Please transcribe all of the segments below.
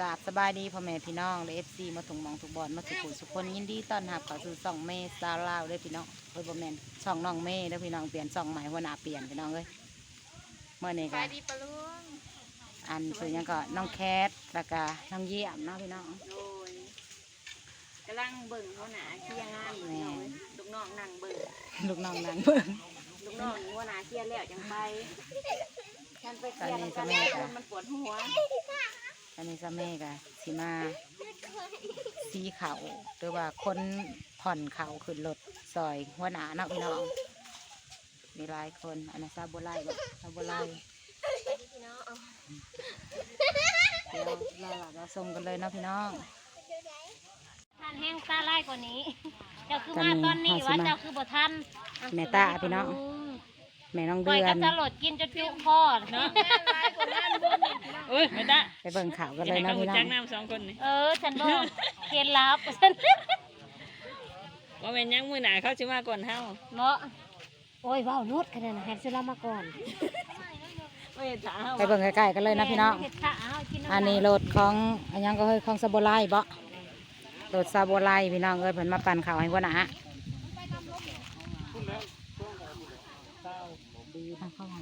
กราบสบายดีพ่อแม่พี่น้องและเอฟซีมาถุงหมองถุกบอลมาสุขุมสุขคนยินดีต้อนรับเข้าสู่สองเมซาวลาวเด้อพี่น้องเฮ้ยบ่แม่นช่องน้องเมย์เด้อพี่น้องเปลี่ยนช่องใหม่หัวหน้าเปลี่ยนพี่น้องเอ้ยเมื่อนี้ไปก็ดีปะลุงอันคือหยังก็น้องแคทแล้วก็น้องเยี่ยมเนาะพี่น้องโดยกำลังเบิ่งเขาหนาเคียงงานอยู่พี่น้องเอ้ยลูกน้องนั่งเบิ่งลูกน้องนางเบิ่งลูกน้องหัวหนาเครียดแล้วจังไปฉันไปเครียดตอนนี้กันจะแม่แล้วค่ะมันปวดหัว อันนี้ซะแม่ก็สิมาสีเขาหรือว่าคนผ่อนเขาขึ้นรถซอยหัวหน้าเนาะพี่น้องมีหลายคนอันนั้นซาบุไลบ่ซาบุไลเดี๋ยวเราเราส่งกันเลยเนาะพี่น้องท่านแห้งตาไล่กว่านี้ เจ้าคือตอนมานี้ตอนนี้เฮาสิว่ามาเจ้าคือบ่ทันแม่ตาพี่น้อง แม่น้องปล่เดือยอกันนจะหลดกินจนจุกคอเนาะโอ้ยไม่ได้ไปเบิ่งข่าวกันจะเลยให้เนาะเขาพี่น้อจังกน้ำสองคนนี่เออ ฉันบอกเคล็ดลับฉันว่าแม่นยังมือหนาเขาชิมาก่อนเฮาเนาะโอ้ยว้าวนุดขนาดนั้นให้ซื้อเรามาก่อนไม่ถามเฮาไปเบิ่งใกล้ๆกันเลยนะพี่น้องเฮ็ดขาเอากินำอันนี้รถของอันยังก็เฮ้ยของซาโบไลบ่รถซาโบไลพี่น้องเอ้ยเพิ่นมาปั่นข่าวให้หัวหน้า เอาเข้ามา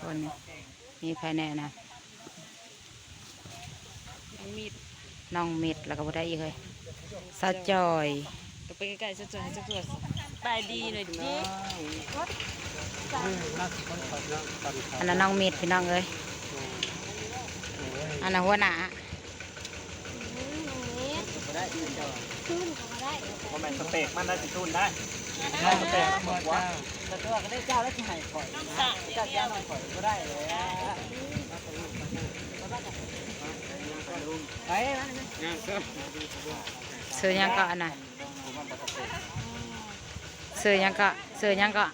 คนมีภายในนะมีดน้องเม็ดแล้วก็บ่ได้อีกเลยสาวจอยก็ไปใกล้ๆสักตัวสักตัวบายดีหน่อยดิอันนั้นน้องเม็ดพี่น้องเอ้ย อันนั้นหัวหน้าว่าแมนสเต็กมันได้สิทุนได้ได้สเต็กหมดว่าสะจัดยาวหน่อยไปนะงานเสื้อซื้อหยังก็อันน่ะซื้อหยังก็ซื้อหยังก็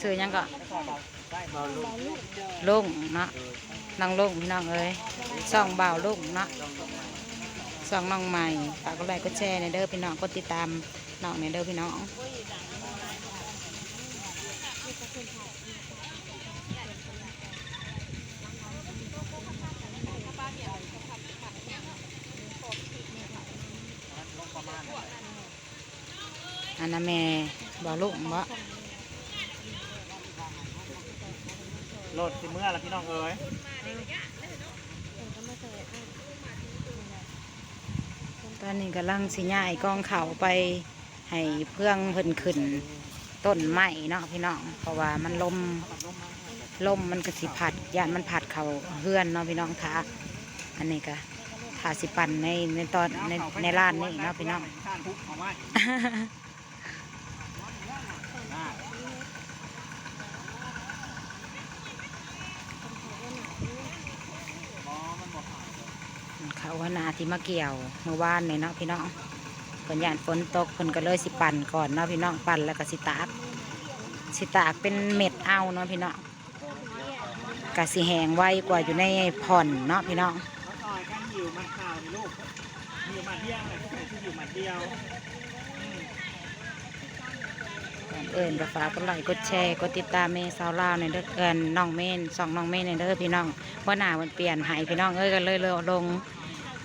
ซื้อหยังก็ลุงเนาะน้องลุงพี่น้องเอ้ย ส่องเบาลุงเนาะส่องน้องใหม่ฝากกดไลค์กดแชร์ในเด้อพี่น้องกดติดตามน้องในเด้อพี่น้องอันนั้นแม่บ่าวลุงบ่โหลดสิเมื่อละพี่น้องเอ้ย ตอนนี้กำลังสิย่ายกองเขาไปให้เพื่องเพิ่นขึ้นต้นไม้เนาะพี่น้องเพราะว่ามันลมลมมันกระสิผัดยานมันผัดเขาเฮือนเนาะพี่น้องทาอันนี้ก็ทาสิปันในในตอนในในร้านนี่เนาะพี่น้อง ข้านทุกเอาไว้อ่า เขาว่านาที่มาเกี่ยวเมื่อวานนี่เนาะพี่น้องเพิ่นยานฝนตกเพิ่นก็เลยสิปั่นก่อนเนาะพี่น้องปั่นแล้วก็สิตากสิตากเป็นเม็ดเอาเนาะพี่น้องกะสิแหงไวกว่าอยู่ในผ่อนเนาะพี่น้องเขาซอยกันหิวมันข่าวนี่ลูกหิวมาเที่ยวเลยที่หิวมาเที่ยวก่อนเอิญก็ฝากดไลค์กดแชร์กดติดตามเมย์สาวลาวในเด้อเอิญน้องเมนสองน้องเมนในเด้อพี่น้องว่าหน้ามันเปลี่ยนหายพี่น้องเอ้ยก็เลยเลยลง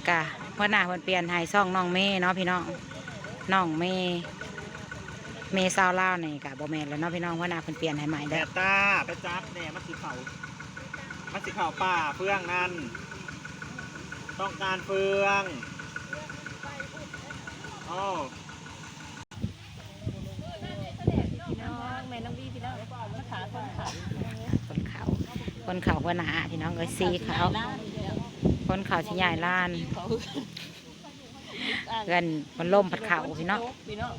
กะว่าหน้ามันเปลี่ยนใหายซ่องน้องเมย์เนาะพี่น้องน้องเมย์เมย์สาวลาวนี่กะบ่แมนแล้วเนาะพี่น้องว่าหน้ามันเปลี่ยนให้ใหม่แดเด้อดตาไปจับแน่มันสีเขามันสีเขาป่าเฟืองนั่นต้องการเฟืองโอ้พี่น้องแม่น้องบีพี่น้องมาขาคนขาคนเขาคนเขาว่าหน้าพี่น้องเอ้ยสีเขา คนเขาสิใหญ่ล้านเงินมันล่มผัดเขาพี่น้องพี่น้อง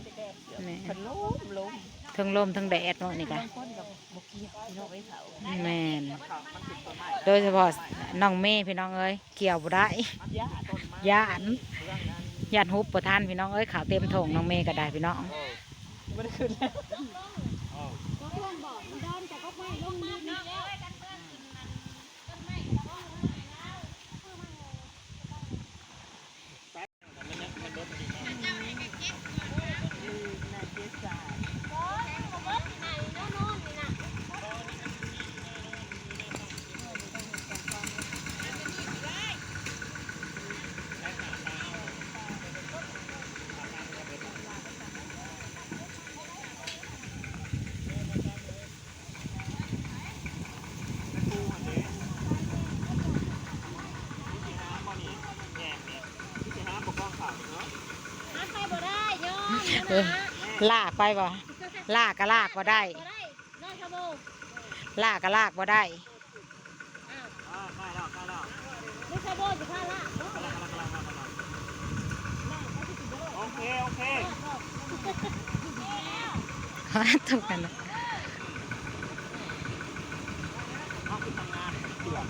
แม่พันล้มล้มทั้งลมทั้งแดดเนาะนี่กะบางคนกับบกเกียพี่น้องไอ้เถาแม่นโดยเฉพาะน้องเมย์พี่น้องเอ้ยเกี่ยวบ่ได้ย่าต้นไม้ย่านย่านฮุบประทานพี่น้องเอ้ยขาวเต็มถงน้องเมย์ก็ได้พี่น้องไม่ได้ขึ้นแล้ว เออลากไปบ่ลากก็ลากบ่ได้บ่ได้ ลากก็ลากบ่ได้โอเค โอเคถูกกันแล้วอาขึ้นทางงานเสือก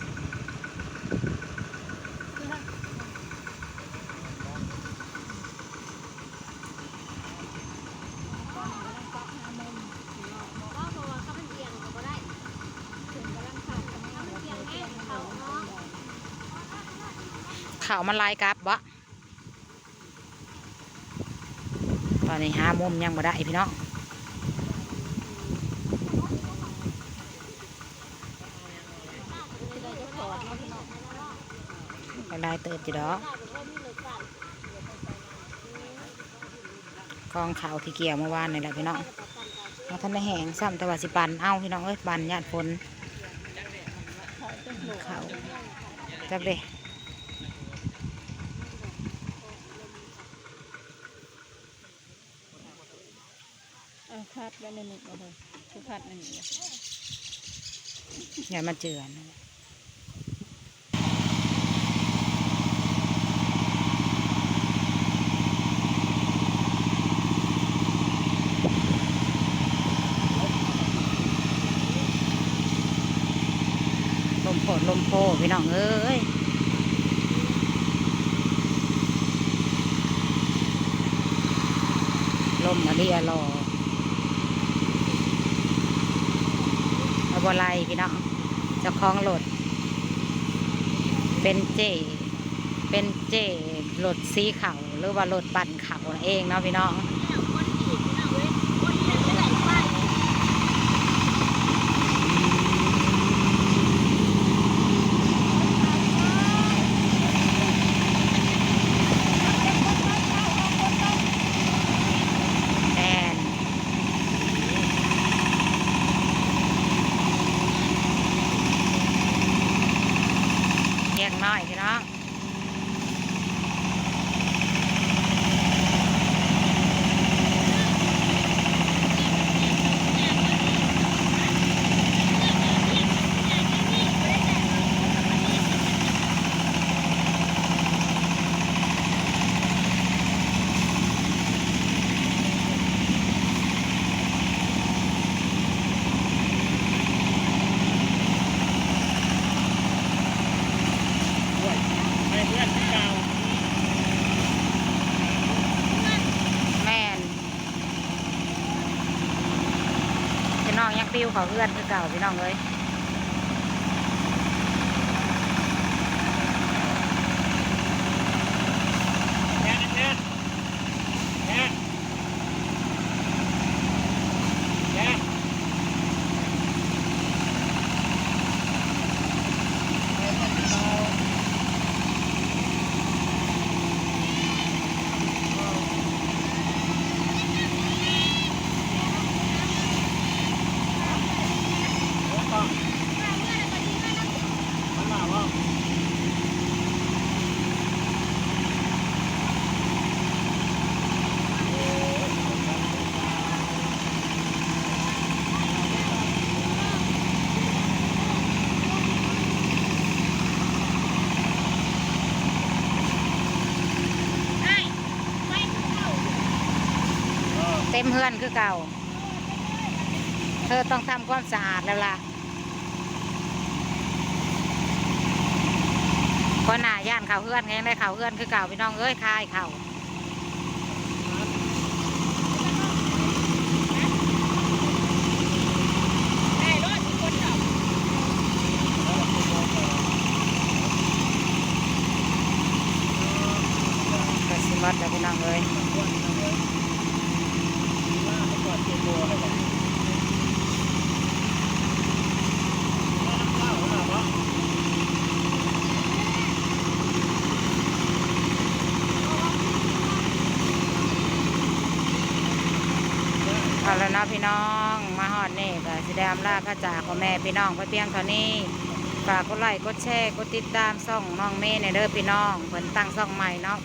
ก็เพราะว่าเขาเป็นเอียงก็บ่ได้ถึงกำลังขาดกำลังเอียงแม่เขาเนาะ ข่าวมันลายกลับบ่ตอนนี้หามุมยังบ่ได้พี่น้องก็ได้เติบจีดอกกองข่าวที่เกี่ยวเมื่อวานนี่แหละพี่น้องมาท่านได้แห้งซ้ำต่ว่าสิปันเอาพี่น้องเอ้ยปันญาติฝนเขาจับเด้ เอาพัดไว้ในหนึ่งเอาเลยทุกพัดในหนึ่งอย่ามาเจือนลมโผดลมโพพี่น้องเอ้ยลมมาเรียรอเอา บอไลพี่น้องเจะคล้าของรถเป็นเจ เป็นเจรถสีเขาหรือว่ารถปั่นเขานั่นเองเนาะพี่น้อง แอนเรียกน้อยพี่น้องแม่น พี่น้องยังปิ้วเขาเพื่อนคือเก่าพี่น้องเลย แค่นั้นแค่แค่แค่ มันมาว่า เต็มเพื่อนคือเก่า เธอต้องทำความสะอาดแล้วล่ะเพราะหน้า ย่านข่าวเพื่อนไงได้ข่าวเพื่อนคือเก่าพี่น้องเอ้ยคายเขาวด้รถมีคนขับ กระสิมดแล้วพี่น้องเอ้ย เอา แล้วเนาะพี่น้อง มาฮอดนี่ก็สิได้อำลาพระจ่ากพ่อแม่พี่น้องไปเพียงเท่านี้ฝากกดไลค์กดแชร์กดติดตามช่องน้องเมย์ในเด้อพี่น้องเพิ่นตั้งช่องใหม่เนาะ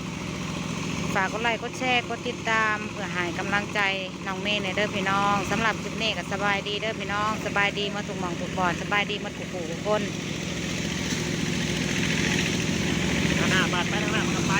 ฝากกดไลค์กดแชร์กดติดตามเพื่อให้กำลังใจน้องเมย์ในเด้อพี่น้องสำหรับคลิปนี้ก็สบายดีเด้อพี่น้อง สบายดีมาถูกหมองถูกบอนสบายดีมาถูกผู้ทุกคนทางหน้าบาดไปหน้ามันก็ไป